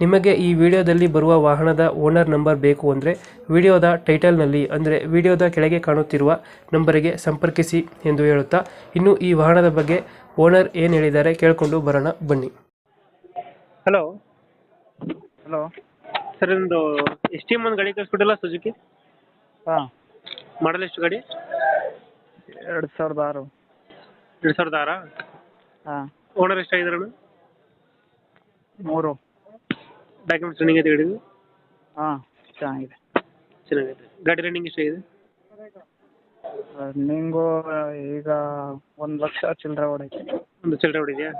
ನಿಮಗೆ ಈ ವಿಡಿಯೋದಲ್ಲಿ ಬರುವ ವಾಹನದ ಓನರ್ ನಂಬರ್ ಬೇಕು ಅಂದರೆ ವಿಡಿಯೋದ ಟೈಟಲ್ನಲ್ಲಿ ಅಂದರೆ ವಿಡಿಯೋದ ಕೆಳಗೆ ಕಾಣುತ್ತಿರುವ ನಂಬರಿಗೆ ಸಂಪರ್ಕಿಸಿ ಎಂದು ಹೇಳುತ್ತಾ ಇನ್ನು ಈ ವಾಹನದ ಬಗ್ಗೆ ಓನರ್ ಏನು ಹೇಳಿದ್ದಾರೆ ಕೇಳಿಕೊಂಡು ಬರೋಣ ಬನ್ನಿ. ಹಲೋ. ಹಲೋ. ಸರ್ ಒಂದು ಎಸ್ ಟಿ ಒಂದು ಗಾಡಿ ಕಳಿಸ್ಬಿಟ್ಟಲ್ಲ ಸುಜುಕಿ? ಹಾಂ. ಮಾಡಲ್ ಎಷ್ಟು ಗಾಡಿ? ಎರಡು ಸಾವಿರದ ಆರು. ಎರಡು ಸಾವಿರದ ಆರಾ? ಹಾಂ. ಓನರ್ ಎಷ್ಟಾಗಿದಾರಣ ಮೂರು. ಡಾಕ್ಯುಮೆಂಟ್ಸ್ ರನ್ನಿಂಗ್ ಐತೆ ಗಾಡಿದು ಹಾಂ ಚೆನ್ನಾಗಿದೆ. ಚೆನ್ನಾಗೈತೆ ಗಾಡಿ ರನ್ನಿಂಗ್ ಎಷ್ಟಾಗಿದೆ? ರನ್ನಿಂಗು ಈಗ ಒಂದು ಲಕ್ಷ ಚಿಲ್ಲರೆ ಹೊಡೈತೆ ಒಂದು ಚಿಲ್ಲರೆ ಹೊಡಿದೆಯಾ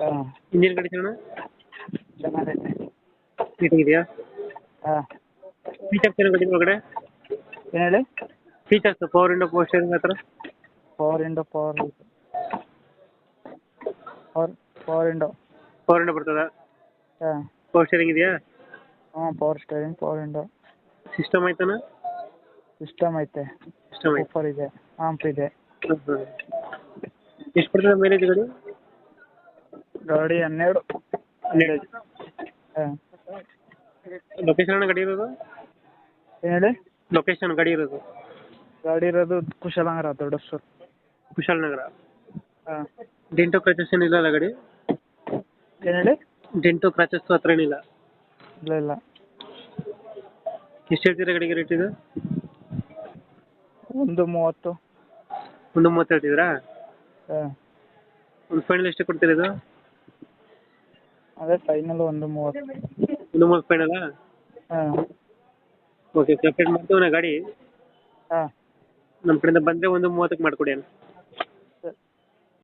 ಹಾಂ. ಇಂಜಿನ್ ಗಾಡಿ ಅಣ್ಣ? ಚೆನ್ನಾಗೈತೆ. ನೀಟಾಗಿದೆಯಾ ಹಾಂ. ಫೀಚರ್ಸ್ ಏನು ಗಾಡಿ ಒಳಗಡೆ ಏನು ಹೇಳಿ? Features power window post steering ಆ ಥರ? Power window power power power window power window ಬರ್ತದ? ಹಾಂ. ಪವರ್ ಸ್ಟೇರಿಂಗ್ ಇದೆಯಾ? ಹಾಂ power steering power window system ಐತನ? System ಐತೆ. ಸಿಸ್ಟಮ್ ಐತೆ. ಸೂಪರ್ ಇದೆ ಆಂಪ್ ಇದೆ. ಎಷ್ಟು ಬರ್ತದೆ ಮೈಲೇಜ್ ಗಾಡಿ? ಗಾಡಿ ಹನ್ನೆರಡು. ಹನ್ನೆರಡು. ಹಾಂ. ಲೊಕೇಶನ್ ಗಾಡಿ ಇರೋದು? ಏನು ಹೇಳಿ? ಲೊಕೇಶನ್ ಗಾಡಿ ಇರೋದು? ಗಾಡಿ ಇರೋದು ಕುಶಾಲನಗರ ದೊಡ್ಡಸೂರು ಕುಶಾಲನಗರ ಹಾಂ. ಡಿಂಟೋ ಕ್ರಾಚಸ್ ಏನಿಲ್ಲ ಅಲ್ಲ ಗಾಡಿ? ಏನು ಹೇಳಿ? ಡೆಂಟೋ ಕ್ರಾಚಸ್ ಹತ್ರ ಏನಿಲ್ಲ? ಇಲ್ಲ ಇಲ್ಲ. ಎಷ್ಟು ಹೇಳ್ತೀರಾ ಗಾಡಿಗೆ ರೇಟ್ ಇದು? ಒಂದು ಮೂವತ್ತು. ಒಂದು ಮೂವತ್ತು ಹೇಳ್ತಿದ್ರಾ ಹಾಂ. ಒಂದು ಫೈನಲ್ ಎಷ್ಟು ಕೊಡ್ತೀರಾ ಇದು? ಅದೇ ಫೈನಲ್ ಒಂದು ಮೂವತ್ತು. ಒಂದು ಮೂವತ್ತು ಫೈನಲ್ ಹಾಂ. ಓಕೆ ಸಪ್ರೇಟ್ ಮಾಡ್ತೀವಿ ನಾ ಗಾಡಿ. ಹಾಂ. ನಮ್ಮ ಕಡೆಯಿಂದ ಬಂದರೆ ಒಂದು ಮೂವತ್ತಕ್ಕೆ ಮಾಡಿಕೊಡಿ ಅಣ್ಣ.